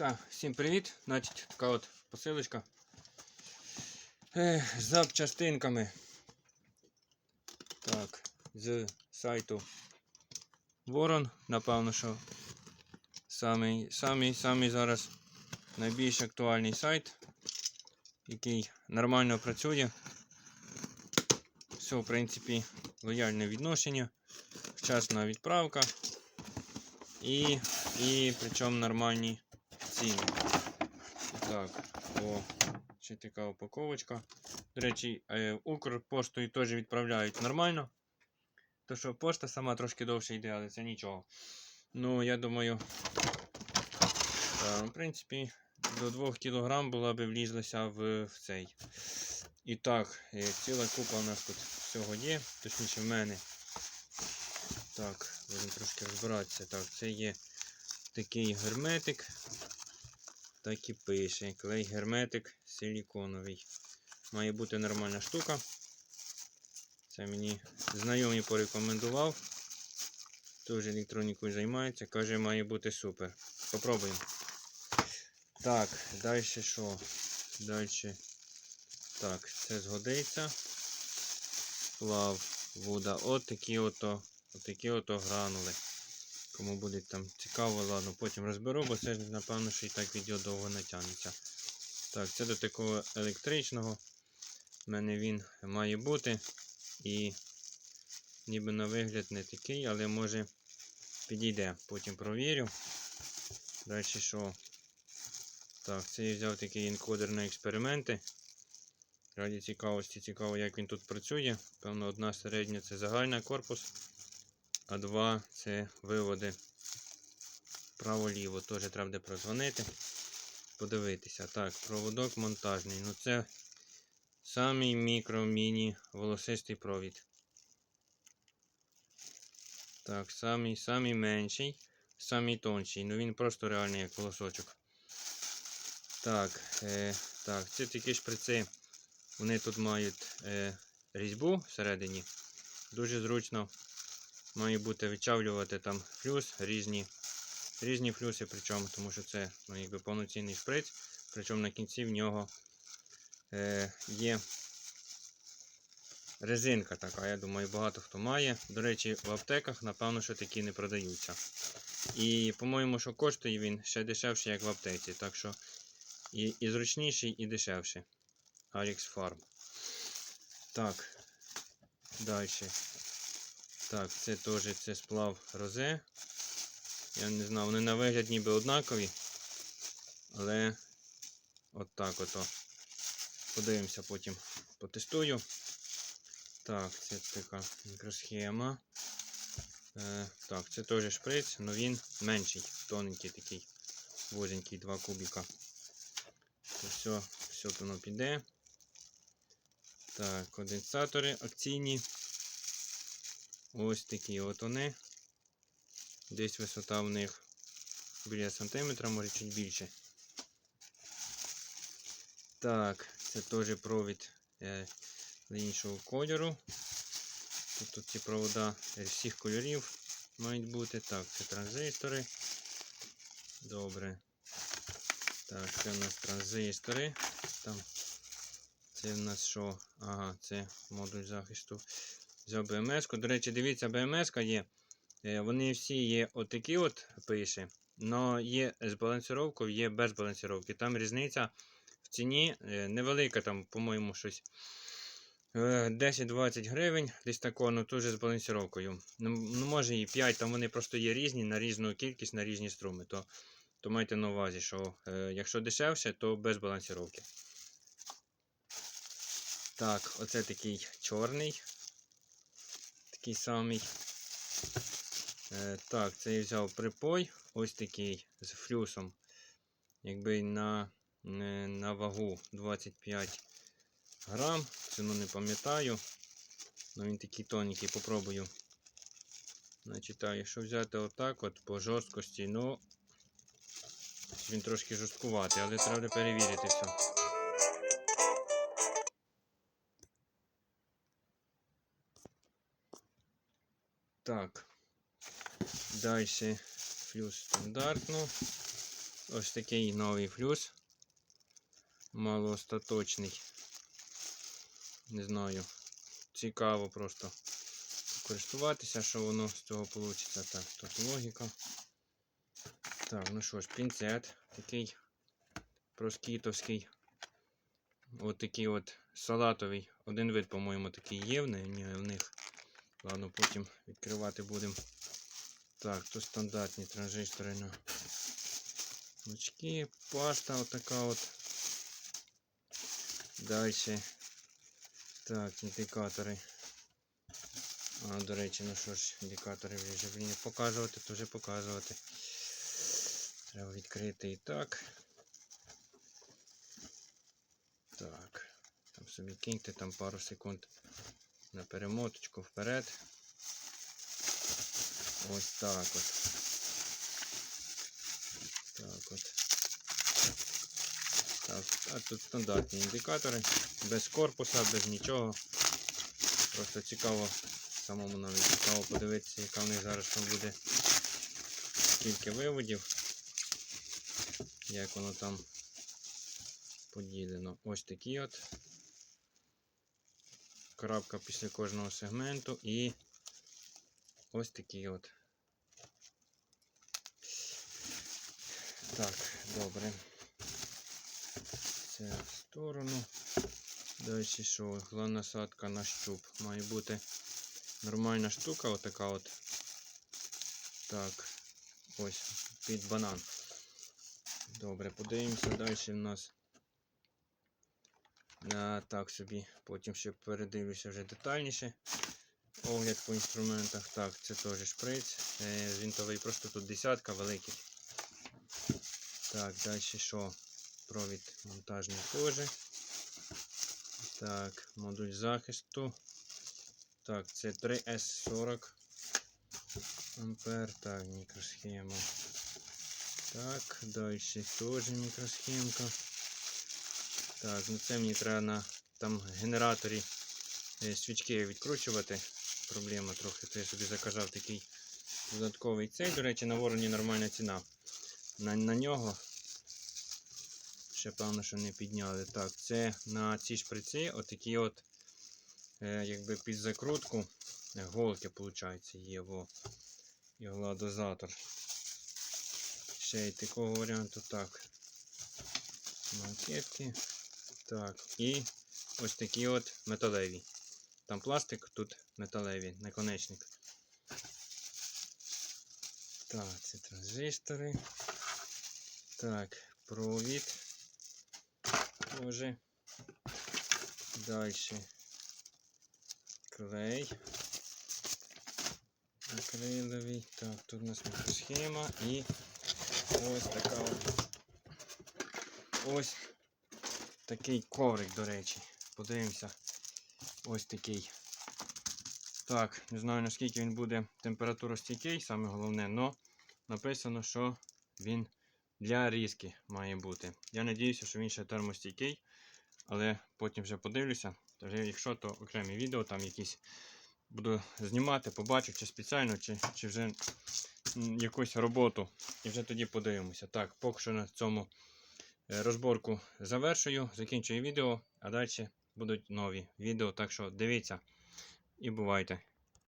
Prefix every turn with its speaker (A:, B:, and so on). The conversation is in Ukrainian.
A: Так, всім привіт. Значить, така от посилочка. З запчастинками. Так, з сайту Ворон. Напевно, що самий, самий, самий зараз найбільш актуальний сайт, який нормально працює. Все, в принципі, лояльне відношення, вчасна відправка і, і причому нормальні ціни. Так, о, ще така упаковочка. До речі, е, Укрпоштою теж відправляють нормально. То що пошта сама трошки довше йде, але це нічого. Ну, я думаю, е, в принципі, до 2 кг була би влізлася в, в цей. І так, е, ціла купа у нас тут всього є, точніше в мене. Так, будемо трошки розбиратися. Так, це є такий герметик. Так і пише. Клей герметик силіконовий. Має бути нормальна штука. Це мені знайомий порекомендував. Теж електронікою займається. Каже, має бути супер. Попробуємо. Так, далі що? Далі. Так, це згодиться. Плав, вода. От такі ото, от такі ото гранули. Кому буде там цікаво, ладно, потім розберу, бо це ж напевно, що і так відео довго натягнеться. Так, це до такого електричного. У мене він має бути. І ніби на вигляд не такий, але може підійде. Потім провірю. Далі що? Так, це я взяв такий енкодер на експерименти. Раді цікавості, цікаво, як він тут працює. Певно, одна середня це загальний корпус, а два це виводи право-ліво. Теж треба буде прозвонити, подивитися. Так, проводок монтажний. Ну це самий мікро-міні волосистий провід. Так, самий, самий менший, самий тонший. Ну він просто реальний як волосочок. Так, е, так, це такі шприци. Вони тут мають е, різьбу всередині. Дуже зручно має бути вичавлювати там флюс, різні різні флюси, причому, тому що це ну, якби повноцінний шприц. Причому на кінці в нього е, є резинка така. Я думаю, багато хто має. До речі, в аптеках, напевно, що такі не продаються. І, по-моєму, що коштує він ще дешевше, як в аптеці. Так що і, і зручніший, і дешевший. Alex Farm. Так. Далі. Так, це теж це сплав розе. Я не знаю, вони на вигляд ніби однакові. Але от так ото. Подивимося, потім потестую. Так, це така мікросхема. Е, так, це теж шприц, але він менший, тоненький такий, возенький, 2 кубіка. То все, все воно піде. Так, конденсатори акційні. Ось такі от вони. Десь висота в них біля сантиметра, може чуть більше. Так, це теж провід е, іншого кольору. Тут, ці провода всіх кольорів мають бути. Так, це транзистори. Добре. Так, це у нас транзистори. Там це в нас що? Ага, це модуль захисту. Взяв БМС. -ку. До речі, дивіться, БМС є. Е, Вони всі є отакі от пише. але є з балансировкою, є без балансировки. Там різниця в ціні е, невелика, там, по-моєму, щось. е, 10-20 гривень, десь тако, ну теж з балансировкою. Ну, ну, може і 5, там вони просто є різні на різну кількість, на різні струми. То, то майте на увазі, що е, якщо дешевше, то без балансировки. Так, оце такий чорний. Такий самий. Е, так, це я взяв припой. Ось такий з флюсом. Якби на, на вагу 25 грам. Ціну не пам'ятаю. Ну він такий тоненький, попробую. Значить, так, якщо взяти отак от по жорсткості, ну він трошки жорсткуватий, але треба перевірити все. Так. Далі флюс стандартно. ось такий новий флюс. Малоостаточний. Не знаю. Цікаво просто користуватися, що воно з цього вийде. Так, тут логіка. Так, ну що ж, пінцет такий проскітовський. От такий от салатовий. Один вид, по-моєму, такий є в них. Ладно, потім відкривати будемо. Так, тут стандартні транзистори на очки, паста отака от. Далі. Так, індикатори. А, до речі, ну що ж, індикатори вже блін, показувати, то вже показувати. Треба відкрити і так. Так. Там собі киньте там пару секунд на перемоточку вперед. Ось так от. Так от. Так, а тут стандартні індикатори, без корпуса, без нічого. Просто цікаво, самому навіть цікаво подивитися, яка в них зараз там буде скільки виводів, як воно там поділено. Ось такі от. Крапка після кожного сегменту і ось такі от. Так, добре. Це в сторону. Далі що? насадка на щуп. Має бути нормальна штука, отака от. Так, ось, під банан. Добре, подивимося. Далі в нас. Так собі, потім ще передивлюся вже детальніше. Огляд по інструментах. Так, це теж шприц. Е, Вінтовий просто тут десятка великий. Так, далі що? Провід монтажний теж. Так, модуль захисту. Так, це 3S40 ампер. Так, мікросхема. Так, далі теж мікросхемка. Так, ну це мені треба на там генераторі е, свічки відкручувати. Проблема трохи. Це я собі заказав такий додатковий цей. До речі, на вороні нормальна ціна. На, на нього ще певно, що не підняли. Так, це на ці шприці отакі от, е, якби під закрутку е, голки, виходить, є во ігладозатор. Ще й такого варіанту так. Макетки. Так, і ось такі от металеві. Там пластик, тут металеві, наконечник. Так, це транзистори. Так, провід. Тоже. Дальше. Клей. Акриловий. Так, тут у нас мікросхема і ось така от. Ось такий коврик, до речі. Подивимося. Ось такий. Так, не знаю наскільки він буде температуростійкий, саме головне, але написано, що він для різки має бути. Я сподіваюся, що він ще термостійкий, але потім вже подивлюся. Тож, якщо то окремі відео, там якісь буду знімати, побачу, чи спеціально, чи, чи вже якусь роботу. І вже тоді подивимося. Так, поки що на цьому розборку завершую, закінчую відео, а далі будуть нові відео. Так що дивіться і бувайте.